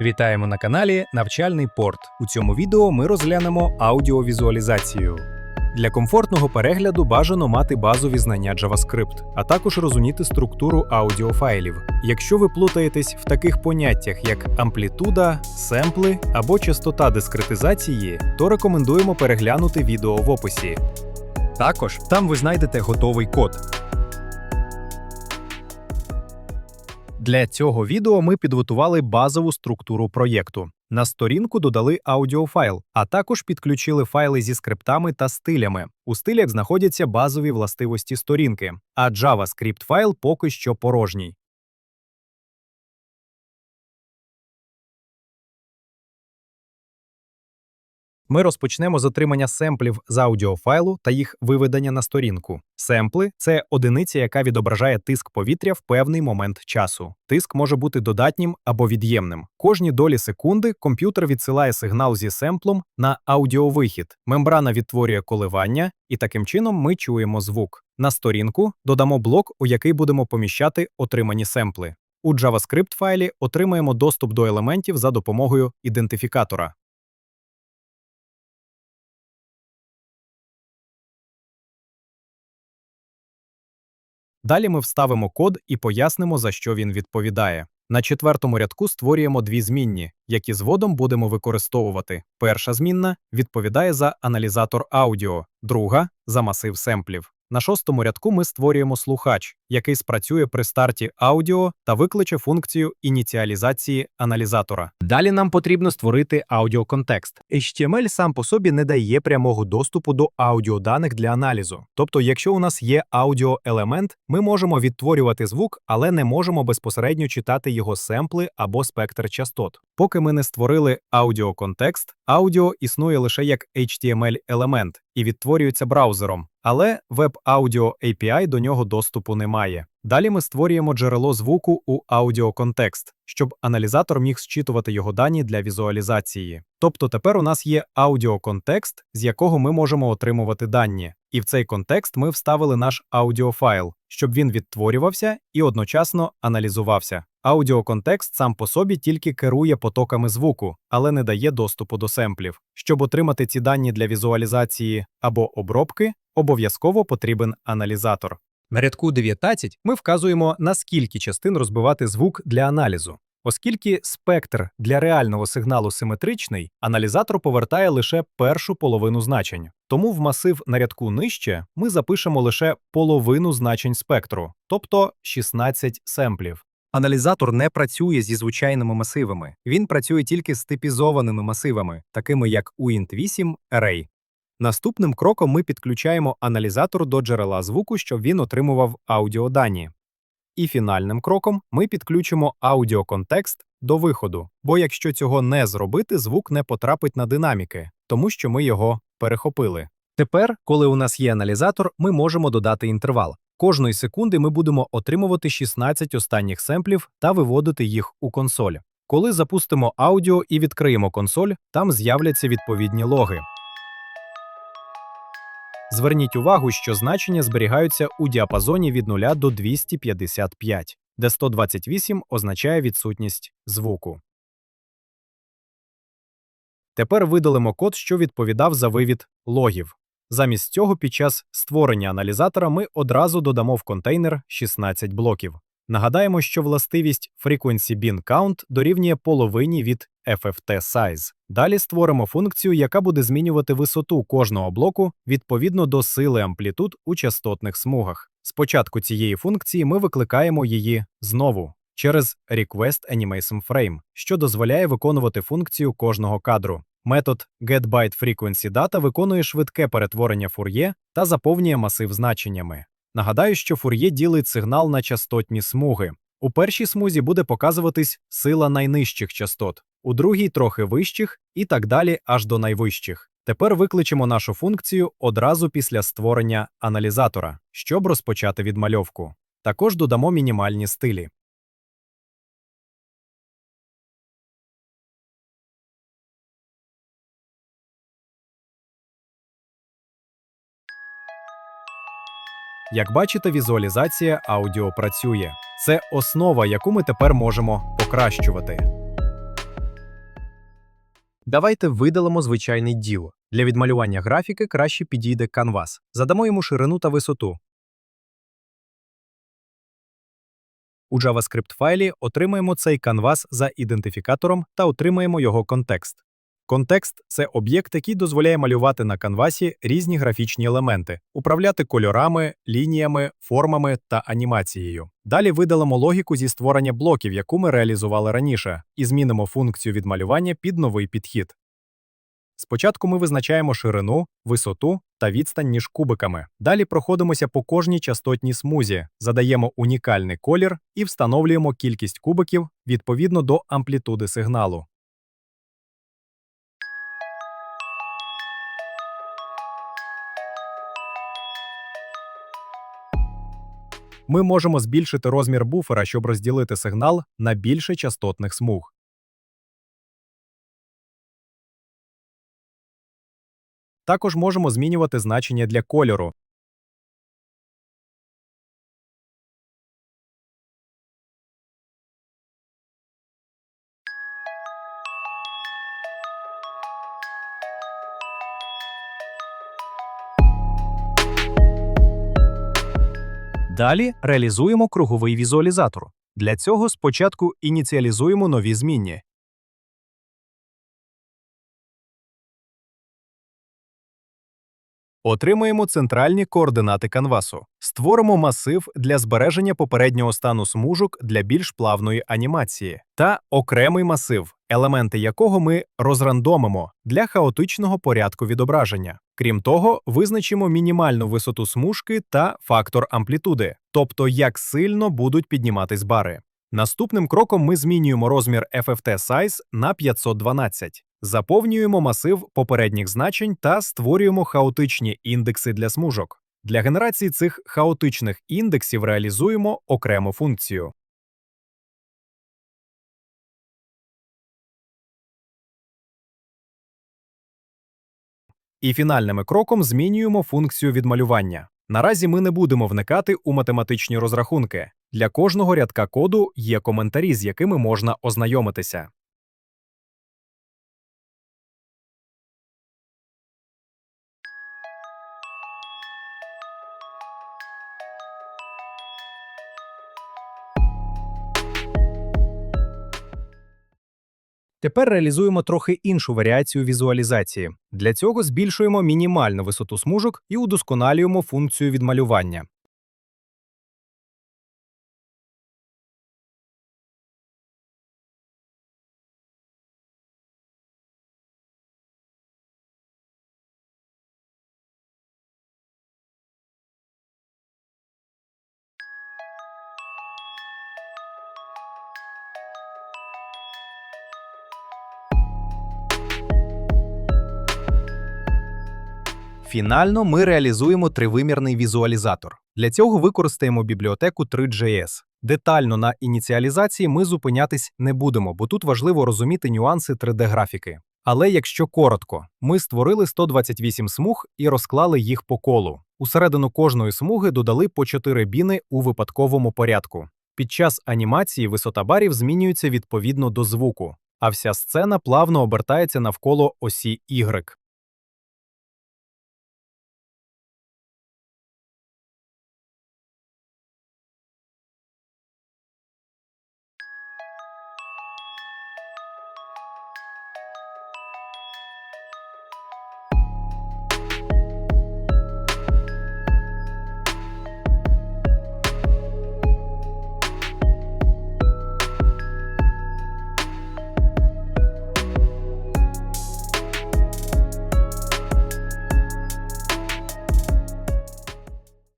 Вітаємо на каналі Навчальний порт. У цьому відео ми розглянемо аудіовізуалізацію. Для комфортного перегляду бажано мати базові знання JavaScript, а також розуміти структуру аудіофайлів. Якщо ви плутаєтесь в таких поняттях, як амплітуда, семпли або частота дискретизації, то рекомендуємо переглянути відео в описі. Також там ви знайдете готовий код. Для цього відео ми підготували базову структуру проєкту. На сторінку додали аудіофайл, а також підключили файли зі скриптами та стилями. У стилях знаходяться базові властивості сторінки, а JavaScript файл поки що порожній. Ми розпочнемо з отримання семплів з аудіофайлу та їх виведення на сторінку. Семпли це одиниця, яка відображає тиск повітря в певний момент часу. Тиск може бути додатнім або від'ємним. Кожні долі секунди комп'ютер відсилає сигнал зі семплом на аудіовихід. Мембрана відтворює коливання, і таким чином ми чуємо звук. На сторінку додамо блок, у який будемо поміщати отримані семпли. У JavaScript файлі отримаємо доступ до елементів за допомогою ідентифікатора. Далі ми вставимо код і пояснимо, за що він відповідає. На четвертому рядку створюємо дві змінні, які згодом будемо використовувати. Перша змінна відповідає за аналізатор аудіо, друга за масив семплів. На шостому рядку ми створюємо слухач, який спрацює при старті аудіо та викличе функцію ініціалізації аналізатора. Далі нам потрібно створити аудіоконтекст. HTML сам по собі не дає прямого доступу до аудіоданих для аналізу. Тобто, якщо у нас є аудіоелемент, ми можемо відтворювати звук, але не можемо безпосередньо читати його семпли або спектр частот. Поки ми не створили аудіоконтекст, аудіо існує лише як HTML-елемент і відтворюється браузером. Але Audio API до нього доступу немає. Далі ми створюємо джерело звуку у аудіоконтекст, щоб аналізатор міг зчитувати його дані для візуалізації. Тобто тепер у нас є аудіоконтекст, з якого ми можемо отримувати дані, і в цей контекст ми вставили наш аудіофайл, щоб він відтворювався і одночасно аналізувався. Аудіоконтекст сам по собі тільки керує потоками звуку, але не дає доступу до семплів. Щоб отримати ці дані для візуалізації або обробки, обов'язково потрібен аналізатор. На рядку 19 ми вказуємо, на скільки частин розбивати звук для аналізу. Оскільки спектр для реального сигналу симетричний, аналізатор повертає лише першу половину значень. Тому в масив на рядку нижче ми запишемо лише половину значень спектру, тобто 16 семплів. Аналізатор не працює зі звичайними масивами, він працює тільки з типізованими масивами, такими як UINT8 Array. Наступним кроком ми підключаємо аналізатор до джерела звуку, щоб він отримував аудіодані. І фінальним кроком ми підключимо аудіоконтекст до виходу, бо якщо цього не зробити, звук не потрапить на динаміки, тому що ми його перехопили. Тепер, коли у нас є аналізатор, ми можемо додати інтервал. Кожної секунди ми будемо отримувати 16 останніх семплів та виводити їх у консоль. Коли запустимо аудіо і відкриємо консоль, там з'являться відповідні логи. Зверніть увагу, що значення зберігаються у діапазоні від 0 до 255, де 128 означає відсутність звуку. Тепер видалимо код, що відповідав за вивід логів. Замість цього, під час створення аналізатора ми одразу додамо в контейнер 16 блоків. Нагадаємо, що властивість Frequency Bin Count дорівнює половині від FFT Size. Далі створимо функцію, яка буде змінювати висоту кожного блоку відповідно до сили амплітуд у частотних смугах. Спочатку цієї функції ми викликаємо її знову через Request Animation Frame, що дозволяє виконувати функцію кожного кадру. Метод getByteFrequencyData виконує швидке перетворення фур'є та заповнює масив значеннями. Нагадаю, що фур'є ділить сигнал на частотні смуги. У першій смузі буде показуватись сила найнижчих частот, у другій трохи вищих і так далі аж до найвищих. Тепер викличемо нашу функцію одразу після створення аналізатора, щоб розпочати відмальовку. Також додамо мінімальні стилі. Як бачите, візуалізація аудіо працює. Це основа, яку ми тепер можемо покращувати. Давайте видалимо звичайний діл. Для відмалювання графіки краще підійде канвас. Задамо йому ширину та висоту. У JavaScript файлі отримаємо цей канвас за ідентифікатором та отримаємо його контекст. Контекст це об'єкт, який дозволяє малювати на канвасі різні графічні елементи, управляти кольорами, лініями, формами та анімацією. Далі видалимо логіку зі створення блоків, яку ми реалізували раніше, і змінимо функцію відмалювання під новий підхід. Спочатку ми визначаємо ширину, висоту та відстань між кубиками. Далі проходимося по кожній частотній смузі, задаємо унікальний колір і встановлюємо кількість кубиків відповідно до амплітуди сигналу. Ми можемо збільшити розмір буфера, щоб розділити сигнал на більше частотних смуг. Також можемо змінювати значення для кольору. Далі реалізуємо круговий візуалізатор. Для цього спочатку ініціалізуємо нові змінні. Отримаємо центральні координати канвасу. Створимо масив для збереження попереднього стану смужок для більш плавної анімації та окремий масив, елементи якого ми розрандомимо для хаотичного порядку відображення. Крім того, визначимо мінімальну висоту смужки та фактор амплітуди, тобто як сильно будуть підніматись бари. Наступним кроком ми змінюємо розмір FFT Size на 512. Заповнюємо масив попередніх значень та створюємо хаотичні індекси для смужок. Для генерації цих хаотичних індексів реалізуємо окрему функцію. І фінальним кроком змінюємо функцію відмалювання. Наразі ми не будемо вникати у математичні розрахунки. Для кожного рядка коду є коментарі, з якими можна ознайомитися. Тепер реалізуємо трохи іншу варіацію візуалізації. Для цього збільшуємо мінімальну висоту смужок і удосконалюємо функцію відмалювання. Фінально ми реалізуємо тривимірний візуалізатор. Для цього використаємо бібліотеку 3JS. Детально на ініціалізації ми зупинятись не будемо, бо тут важливо розуміти нюанси 3D-графіки. Але якщо коротко, ми створили 128 смуг і розклали їх по колу. Усередину кожної смуги додали по 4 біни у випадковому порядку. Під час анімації висота барів змінюється відповідно до звуку, а вся сцена плавно обертається навколо осі Y.